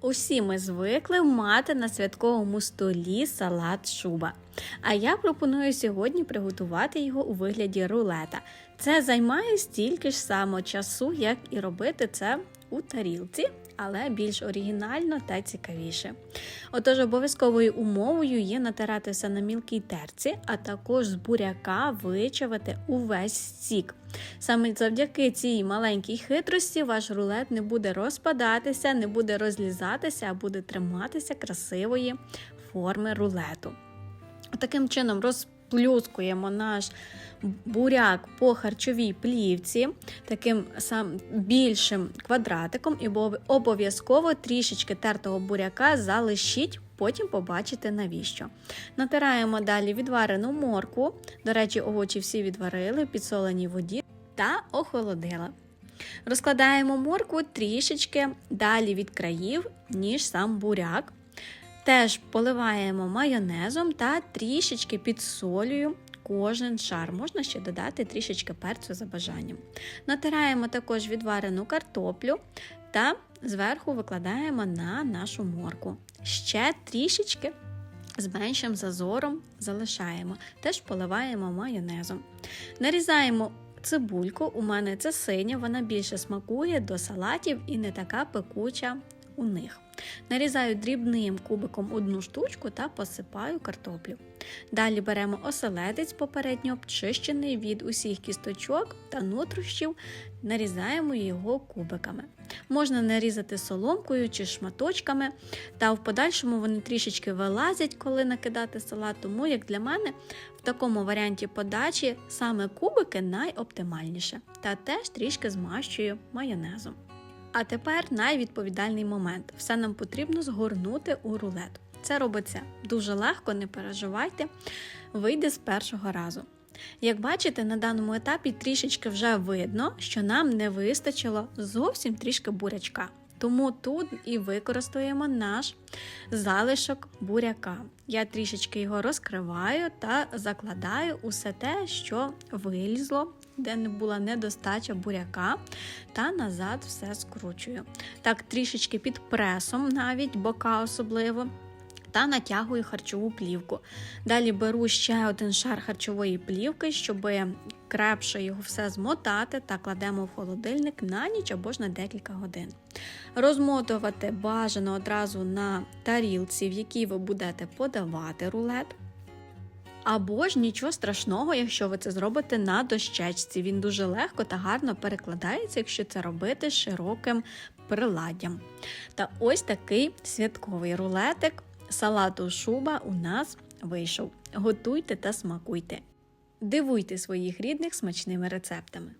Усі ми звикли мати на святковому столі салат шуба. А я пропоную сьогодні приготувати його у вигляді рулета. Це займає стільки ж само часу, як і робити це у тарілці, але більш оригінально та цікавіше. Отож, обов'язковою умовою є натирати все на мілкій терці, а також з буряка вичавити увесь сік. Саме завдяки цій маленькій хитрості ваш рулет не буде розпадатися, не буде розлізатися, а буде триматися красивої форми рулету. Таким чином розплюскуємо наш буряк по харчовій плівці, таким сам більшим квадратиком, і обов'язково трішечки тертого буряка залишіть. Потім побачите навіщо. Натираємо далі відварену моркву. До речі, овочі всі відварили в підсоленій воді та охолодила. Розкладаємо моркву трішечки далі від країв, ніж сам буряк. Теж поливаємо майонезом та трішечки підсолюю кожен шар. Можна ще додати трішечки перцю за бажанням. Натираємо також відварену картоплю та зверху викладаємо на нашу морку. Ще трішечки з меншим зазором залишаємо, теж поливаємо майонезом. Нарізаємо цибульку, у мене це синя, вона більше смакує до салатів і не така пекуча у них. Нарізаю дрібним кубиком одну штучку та посипаю картоплю. Далі беремо оселедець, попередньо обчищений від усіх кісточок та нутрощів, нарізаємо його кубиками. Можна нарізати соломкою чи шматочками, та в подальшому вони трішечки вилазять, коли накидати салат, тому як для мене в такому варіанті подачі саме кубики найоптимальніше. Та теж трішки змащую майонезом. А тепер найвідповідальний момент. Все нам потрібно згорнути у рулет. Це робиться дуже легко, не переживайте, вийде з першого разу. Як бачите, на даному етапі трішечки вже видно, що нам не вистачило зовсім трішки бурячка. Тому тут і використаємо наш залишок буряка. Я трішечки його розкриваю та закладаю усе те, що вилізло, де не була недостача буряка, та назад все скручую. Так, трішечки під пресом, навіть бока особливо. Та натягую харчову плівку. Далі беру ще один шар харчової плівки, щоб крепше його все змотати та кладемо в холодильник на ніч або ж на декілька годин. Розмотувати бажано одразу на тарілці, в якій ви будете подавати рулет. Або ж нічого страшного, якщо ви це зробите на дощечці. Він дуже легко та гарно перекладається, якщо це робити широким приладдям. Та ось такий святковий рулетик салату шуба у нас вийшов. Готуйте та смакуйте. Дивуйте своїх рідних смачними рецептами.